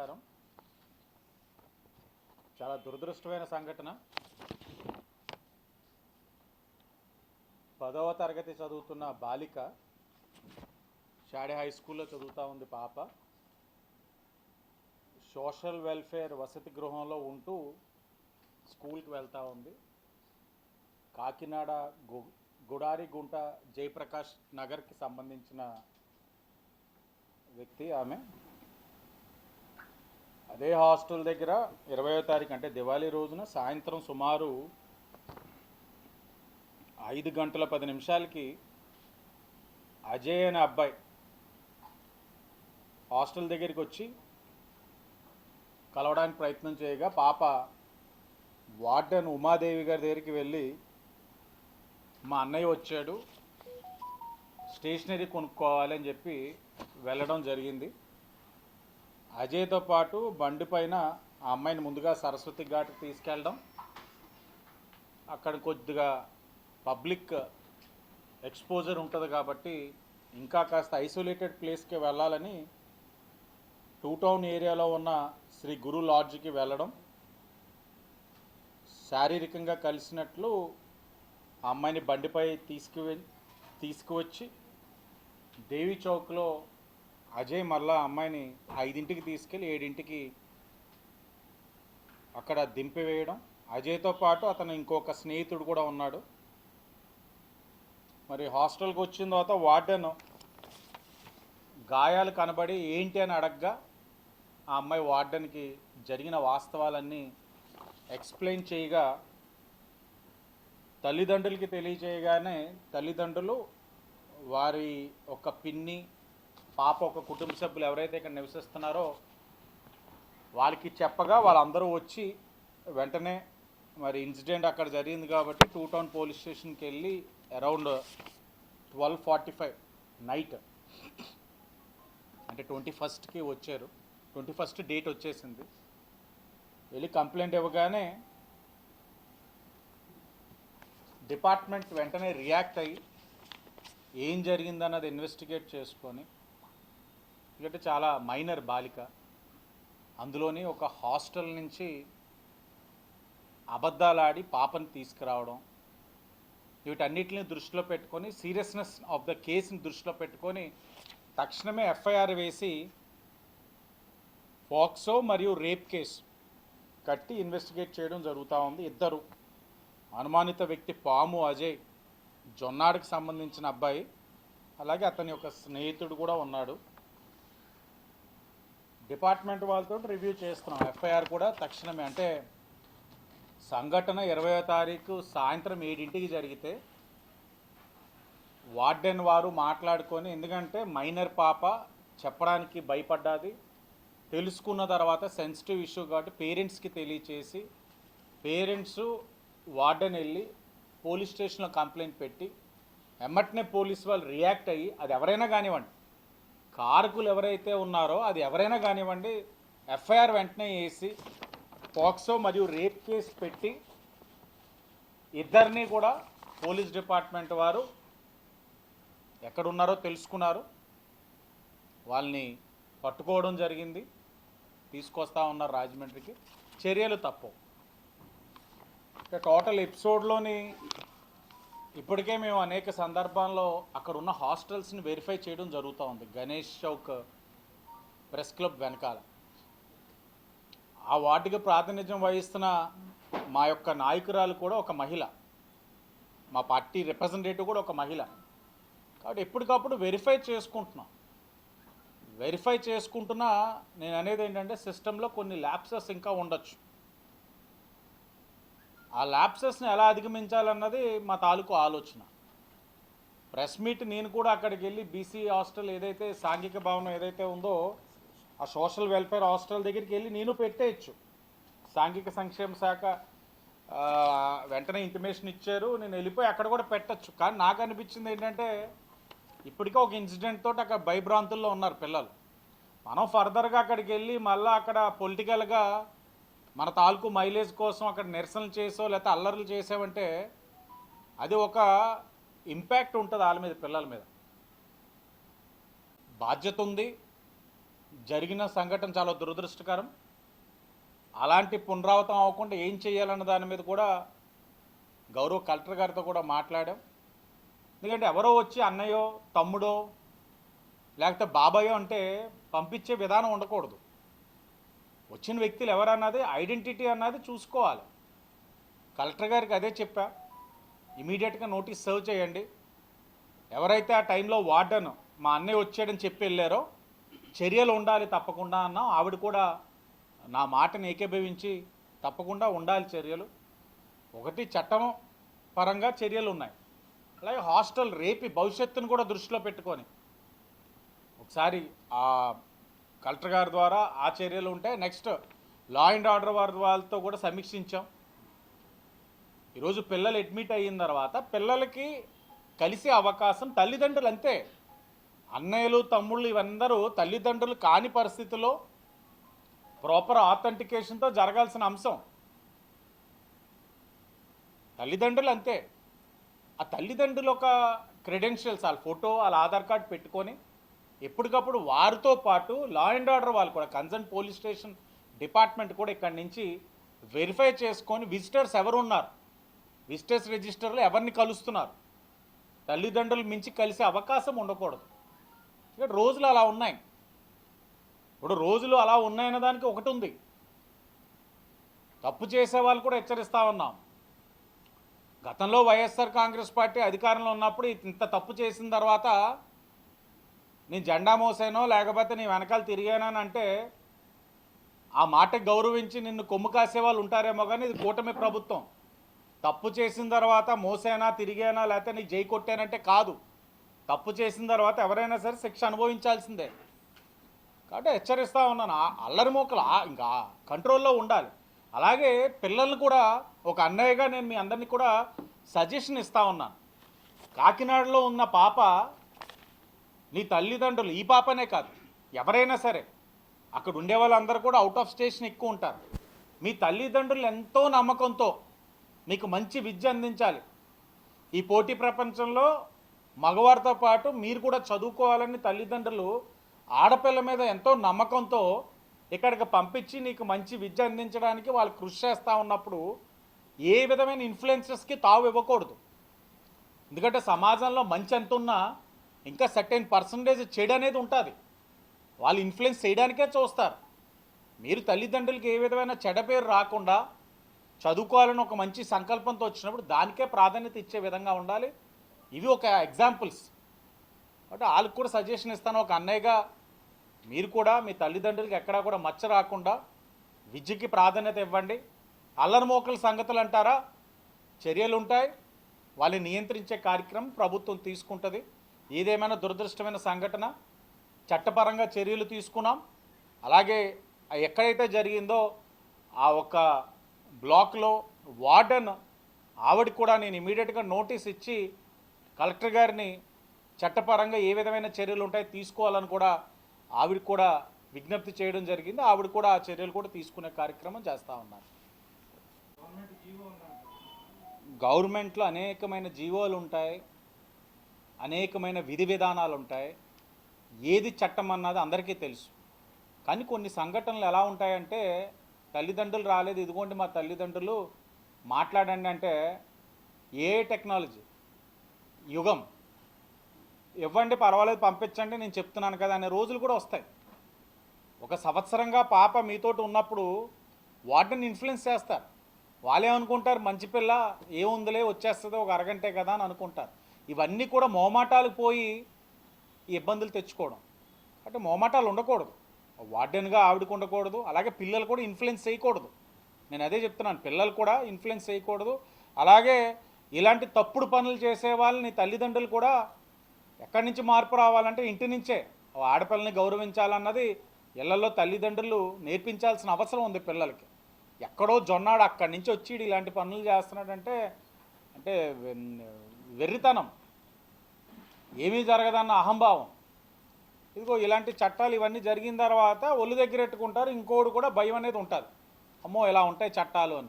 నమస్కారం. చాలా దురదృష్టమైన సంఘటన. పదవ తరగతి చదువుతున్న బాలిక షాడే హై స్కూల్లో చదువుతూ ఉంది పాప. సోషల్ వెల్ఫేర్ వసతి గృహంలో ఉంటూ స్కూల్కి వెళ్తూ ఉంది. కాకినాడ గు గుడారిగుంట జయప్రకాష్ నగర్కి సంబంధించిన వ్యక్తి ఆమె. అదే హాస్టల్ దగ్గర ఇరవయో తారీఖు అంటే దివాళీ రోజున సాయంత్రం సుమారు ఐదు గంటల పది నిమిషాలకి అజయ్ అనే అబ్బాయి హాస్టల్ దగ్గరికి వచ్చి కలవడానికి ప్రయత్నం చేయగా పాప వార్డెన్ ఉమాదేవి గారి దగ్గరికి వెళ్ళి మా అన్నయ్య వచ్చాడు స్టేషనరీ కొనుక్కోవాలి అని చెప్పి వెళ్ళడం జరిగింది. అజయ్తో పాటు బండి పైన ఆ అమ్మాయిని ముందుగా సరస్వతి ఘాట్కి తీసుకెళ్ళడం అక్కడ కొద్దిగా పబ్లిక్ ఎక్స్పోజర్ ఉంటుంది కాబట్టి ఇంకా కాస్త ఐసోలేటెడ్ ప్లేస్కి వెళ్ళాలని టూ టౌన్ ఏరియాలో ఉన్న శ్రీ గురు లాడ్జ్కి వెళ్ళడం శారీరకంగా కలిసినట్లు ఆ అమ్మాయిని బండిపై తీసుకువె తీసుకువచ్చి దేవి చౌక్లో అజయ్ మళ్ళా అమ్మాయిని ఐదింటికి తీసుకెళ్ళి ఏడింటికి అక్కడ దింపివేయడం. అజయ్తో పాటు అతను ఇంకొక స్నేహితుడు కూడా ఉన్నాడు. మరి హాస్టల్కి వచ్చిన తర్వాత వార్డెన్ గాయాలు కనబడి ఏంటి అని అడగ్గా ఆ అమ్మాయి వార్డెన్కి జరిగిన వాస్తవాలన్నీ ఎక్స్ప్లెయిన్ చేయగా తల్లిదండ్రులకి తెలియజేయగానే తల్లిదండ్రులు వారి ఒక పిన్ని పాప ఒక కుటుంబ సభ్యులు ఎవరైతే ఇక్కడ నివసిస్తున్నారో వాళ్ళకి చెప్పగా వాళ్ళందరూ వచ్చి వెంటనే మరి ఇన్సిడెంట్ అక్కడ జరిగింది కాబట్టి టూ టౌన్ పోలీస్ స్టేషన్కి వెళ్ళి around twelve forty five night. అంటే ట్వంటీ ఫస్ట్కి వచ్చారు. ట్వంటీ ఫస్ట్ డేట్ వచ్చేసింది. వెళ్ళి కంప్లైంట్ ఇవ్వగానే డిపార్ట్మెంట్ వెంటనే రియాక్ట్ అయ్యి ఏం జరిగిందన్నది ఇన్వెస్టిగేట్ చేసుకొని ఎందుకంటే చాలా మైనర్ బాలిక. అందులోని ఒక హాస్టల్ నుంచి అబద్ధాలాడి పాపని తీసుకురావడం వీటన్నిటిని దృష్టిలో పెట్టుకొని సీరియస్నెస్ ఆఫ్ ద కేసుని దృష్టిలో పెట్టుకొని తక్షణమే ఎఫ్ఐఆర్ వేసి ఫాక్సో మరియు రేప్ కేసు కట్టి ఇన్వెస్టిగేట్ చేయడం జరుగుతూ ఉంది. ఇద్దరు అనుమానిత వ్యక్తి పాము అజయ్ జొన్నాడికి సంబంధించిన అబ్బాయి అలాగే అతని యొక్క స్నేహితుడు కూడా ఉన్నాడు. డిపార్ట్మెంట్ వాళ్ళతో రివ్యూ చేస్తున్నాం. ఎఫ్ఐఆర్ కూడా తక్షణమే. అంటే సంఘటన ఇరవయో తారీఖు సాయంత్రం ఏడింటికి జరిగితే వార్డెన్ వారు మాట్లాడుకొని ఎందుకంటే మైనర్ పాప చెప్పడానికి భయపడ్డాది. తెలుసుకున్న తర్వాత సెన్సిటివ్ ఇష్యూ కాబట్టి పేరెంట్స్కి తెలియచేసి పేరెంట్స్ వార్డెన్ వెళ్ళి పోలీస్ స్టేషన్లో కంప్లైంట్ పెట్టి ఎమ్మటనే పోలీస్ వాళ్ళు రియాక్ట్ అయ్యి అది ఎవరైనా కానివ్వండి కారకులు ఎవరైతే ఉన్నారో అది ఎవరైనా కానివ్వండి ఎఫ్ఐఆర్ వెంటనే వేసి పాక్సో మరియు రేప్ కేసు పెట్టి ఇద్దరిని కూడా పోలీస్ డిపార్ట్మెంట్ వారు ఎక్కడున్నారో తెలుసుకున్నారు. వాళ్ళని పట్టుకోవడం జరిగింది. తీసుకొస్తా ఉన్నారు రాజమండ్రికి. చర్యలు తప్పవు ఇక టోటల్ ఎపిసోడ్లోని ఇప్పటికే మేము అనేక సందర్భాల్లో అక్కడ ఉన్న హాస్టల్స్ని వెరిఫై చేయడం జరుగుతూ ఉంది. గణేష్ చౌక్ ప్రెస్ క్లబ్ వెనకాల. ఆ వార్డుకి ప్రాతినిధ్యం వహిస్తున్న మా యొక్క నాయకురాలు కూడా ఒక మహిళ. మా పార్టీ రిప్రజెంటేటివ్ కూడా ఒక మహిళ. కాబట్టి ఎప్పటికప్పుడు వెరిఫై చేసుకుంటున్నాం. వెరిఫై చేసుకుంటున్నా నేను అనేది ఏంటంటే సిస్టంలో కొన్ని ల్యాప్సెస్ ఇంకా ఉండొచ్చు. ఆ ల్యాప్సెస్ని ఎలా అధిగమించాలన్నది మా తాలూకు ఆలోచన. ప్రెస్ మీట్ నేను కూడా అక్కడికి వెళ్ళి బీసీ హాస్టల్ ఏదైతే సాంఘిక భవనం ఏదైతే ఉందో ఆ సోషల్ వెల్ఫేర్ హాస్టల్ దగ్గరికి వెళ్ళి నేను పెట్టేయచ్చు. సాంఘిక సంక్షేమ శాఖ వెంటనే ఇంటిమేషన్ ఇచ్చారు. నేను వెళ్ళిపోయి అక్కడ కూడా పెట్టచ్చు. కానీ నాకు అనిపించింది ఏంటంటే ఇప్పటికే ఒక ఇన్సిడెంట్ తోటి అక్కడ భయభ్రాంతుల్లో ఉన్నారు పిల్లలు. మనం ఫర్దర్గా అక్కడికి వెళ్ళి మళ్ళీ అక్కడ పొలిటికల్గా మన తాలూకు మైలేజ్ కోసం అక్కడ నిరసనలు చేసో లేకపోతే అల్లర్లు చేసావంటే అది ఒక ఇంపాక్ట్ ఉంటుంది వాళ్ళ మీద పిల్లల మీద. బాధ్యత ఉంది. జరిగిన సంఘటన చాలా దురదృష్టకరం. అలాంటి పునరావృతం అవ్వకుండా ఏం చేయాలన్న దాని మీద కూడా గౌరవ కలెక్టర్ గారితో కూడా మాట్లాడాం. ఎందుకంటే ఎవరో వచ్చి అన్నయ్యో తమ్ముడో లేకపోతే బాబాయో అంటే పంపించే విధానం ఉండకూడదు. వచ్చిన వ్యక్తులు ఎవరన్నది ఐడెంటిటీ అన్నది చూసుకోవాలి. కలెక్టర్ గారికి అదే చెప్పా. ఇమీడియట్గా నోటీస్ సర్వ్ చేయండి. ఎవరైతే ఆ టైంలో వార్డన్ మా అన్నయ్య వచ్చాడని చెప్పి వెళ్ళారో చర్యలు ఉండాలి తప్పకుండా అన్నాం. ఆవిడ కూడా నా మాటను ఏకీభవించి తప్పకుండా ఉండాలి చర్యలు. ఒకటి చట్టం పరంగా చర్యలు ఉన్నాయి. అలాగే హాస్టల్ రేపి భవిష్యత్తును కూడా దృష్టిలో పెట్టుకొని ఒకసారి కలెక్టర్ గారి ద్వారా ఆ చర్యలు ఉంటే నెక్స్ట్ లా అండ్ ఆర్డర్ వారి వాళ్ళతో కూడా సమీక్షించాం. ఈరోజు పిల్లలు అడ్మిట్ అయిన తర్వాత పిల్లలకి కలిసే అవకాశం తల్లిదండ్రులు అంతే. అన్నయ్యలు తమ్ముళ్ళు ఇవందరూ తల్లిదండ్రులు కాని పరిస్థితిలో ప్రాపర్ ఆథెంటికేషన్తో జరగాల్సిన అంశం. తల్లిదండ్రులు అంతే. ఆ తల్లిదండ్రులు ఒక క్రెడెన్షియల్స్ వాళ్ళ ఫోటో వాళ్ళ ఆధార్ కార్డ్ పెట్టుకొని ఎప్పటికప్పుడు వారితో పాటు లా అండ్ ఆర్డర్ వాళ్ళు కూడా కన్సర్న్ పోలీస్ స్టేషన్ డిపార్ట్మెంట్ కూడా ఇక్కడి నుంచి వెరిఫై చేసుకొని విజిటర్స్ ఎవరు ఉన్నారు విజిటర్స్ రిజిస్టర్లో ఎవరిని కలుస్తున్నారు? తల్లిదండ్రులు మించి కలిసే అవకాశం ఉండకూడదు. ఇక్కడ రోజులు అలా ఉన్నాయి. ఇప్పుడు రోజులు అలా ఉన్నాయన్న దానికి ఒకటి ఉంది. తప్పు చేసే వాళ్ళు కూడా హెచ్చరిస్తా ఉన్నాం. గతంలో వైఎస్ఆర్ కాంగ్రెస్ పార్టీ అధికారంలో ఉన్నప్పుడు ఇంత తప్పు చేసిన తర్వాత నేను జెండా మోసానో లేకపోతే నీ వెనకాల తిరిగానని అంటే ఆ మాటకి గౌరవించి నిన్ను కొమ్ము కాసే వాళ్ళు ఉంటారేమో కానీ ఇది కూటమి ప్రభుత్వం. తప్పు చేసిన తర్వాత మోసానా తిరిగానా లేకపోతే నీకు జై కొట్టానంటే కాదు. తప్పు చేసిన తర్వాత ఎవరైనా సరే శిక్ష అనుభవించాల్సిందే. కాబట్టి హెచ్చరిస్తూ ఉన్నాను. అల్లరి మోకలు ఇంకా కంట్రోల్లో ఉండాలి. అలాగే పిల్లల్ని కూడా ఒక అన్నయ్యగా నేను మీ అందరినీ కూడా సజెషన్ ఇస్తా ఉన్నాను. కాకినాడలో ఉన్న పాప నీ తల్లిదండ్రులు ఈ పాపనే కాదు ఎవరైనా సరే అక్కడ ఉండే వాళ్ళందరూ కూడా అవుట్ ఆఫ్ స్టేషన్ ఎక్కువ ఉంటారు. మీ తల్లిదండ్రులు ఎంతో నమ్మకంతో మీకు మంచి విద్య అందించాలి. ఈ పోటీ ప్రపంచంలో మగవారితో పాటు మీరు కూడా చదువుకోవాలని తల్లిదండ్రులు ఆడపిల్ల మీద ఎంతో నమ్మకంతో ఇక్కడికి పంపించి నీకు మంచి విద్య అందించడానికి వాళ్ళు కృషి చేస్తూ ఉన్నప్పుడు ఏ విధమైన ఇన్ఫ్లుయెన్సెస్కి తావు ఇవ్వకూడదు. ఎందుకంటే సమాజంలో మంచి ఎంత ఉన్నా ఇంకా సర్టెన్ పర్సంటేజ్ చెడు అనేది ఉంటుంది. వాళ్ళు ఇన్ఫ్లుయెన్స్ చేయడానికే చూస్తారు. మీరు తల్లిదండ్రులకి ఏ విధమైన చెడ పేరు రాకుండా చదువుకోవాలని ఒక మంచి సంకల్పంతో వచ్చినప్పుడు దానికే ప్రాధాన్యత ఇచ్చే విధంగా ఉండాలి. ఇవి ఒక ఎగ్జాంపుల్స్ అంటే వాళ్ళకి కూడా సజెషన్ ఇస్తాను. ఒక అన్నయ్యగా మీరు కూడా మీ తల్లిదండ్రులకి ఎక్కడా కూడా మచ్చ రాకుండా విద్యకి ప్రాధాన్యత ఇవ్వండి. అల్లరి మోకల సంగతులు అంటారా? చర్యలు ఉంటాయి వాళ్ళని నియంత్రించే కార్యక్రమం ప్రభుత్వం తీసుకుంటుంది. ఏదేమైనా దురదృష్టమైన సంఘటన? చట్టపరంగా చర్యలు తీసుకున్నాం. అలాగే ఎక్కడైతే జరిగిందో ఆ ఒక్క బ్లాక్లో వార్డెన్ ఆవిడ కూడా నేను ఇమీడియట్గా నోటీస్ ఇచ్చి కలెక్టర్ గారిని చట్టపరంగా ఏ విధమైన చర్యలు ఉంటాయో తీసుకోవాలని కూడా ఆవిడ కూడా విజ్ఞప్తి చేయడం జరిగింది. ఆవిడ కూడా ఆ చర్యలు కూడా తీసుకునే కార్యక్రమం చేస్తూ ఉన్నారు. గవర్నమెంట్లో అనేకమైన జీవోలు ఉంటాయి. అనేకమైన విధి విధానాలు ఉంటాయి. ఏది చట్టం అన్నది అందరికీ తెలుసు. కానీ కొన్ని సంఘటనలు ఎలా ఉంటాయంటే తల్లిదండ్రులు రాలేదు ఇదిగోండి మా తల్లిదండ్రులు మాట్లాడండి అంటే ఏ టెక్నాలజీ? యుగం. ఇవ్వండి పర్వాలేదు పంపించండి నేను చెప్తున్నాను కదా అనే రోజులు కూడా వస్తాయి. ఒక సంవత్సరంగా పాప మీతోటి ఉన్నప్పుడు వాటిని ఇన్ఫ్లుయెన్స్ చేస్తారు. వాళ్ళేమనుకుంటారు మంచి పిల్ల ఏముందిలే వచ్చేస్తుంది ఒక అరగంటే కదా అని అనుకుంటారు. ఇవన్నీ కూడా మోమాటాలు పోయి ఈ ఇబ్బందులు తెచ్చుకోవడం. అంటే మోమాటాలు ఉండకూడదు. వార్డెన్గా ఆవిడకు ఉండకూడదు. అలాగే పిల్లలు కూడా ఇన్ఫ్లుయెన్స్ చేయకూడదు. నేను అదే చెప్తున్నాను. పిల్లలు కూడా ఇన్ఫ్లుయెన్స్ చేయకూడదు. అలాగే ఇలాంటి తప్పుడు పనులు చేసే వాళ్ళని తల్లిదండ్రులు కూడా ఎక్కడి నుంచి మార్పు రావాలంటే ఇంటి నుంచే. ఆడపిల్లని గౌరవించాలన్నది ఇళ్ళలో తల్లిదండ్రులు నేర్పించాల్సిన అవసరం ఉంది పిల్లలకి. ఎక్కడో జొన్నాడు అక్కడి నుంచి వచ్చి ఇలాంటి పనులు చేస్తున్నాడంటే అంటే వెర్రితనం. ఏమీ జరగదన్న అహంభావం. ఇదిగో ఇలాంటి చట్టాలు ఇవన్నీ జరిగిన తర్వాత ఒళ్ళు దగ్గర పెట్టుకుంటారు ఇంకోడు కూడా భయం అనేది ఉంటుంది. అమ్మో ఇలా ఉంటాయి చట్టాలు అని.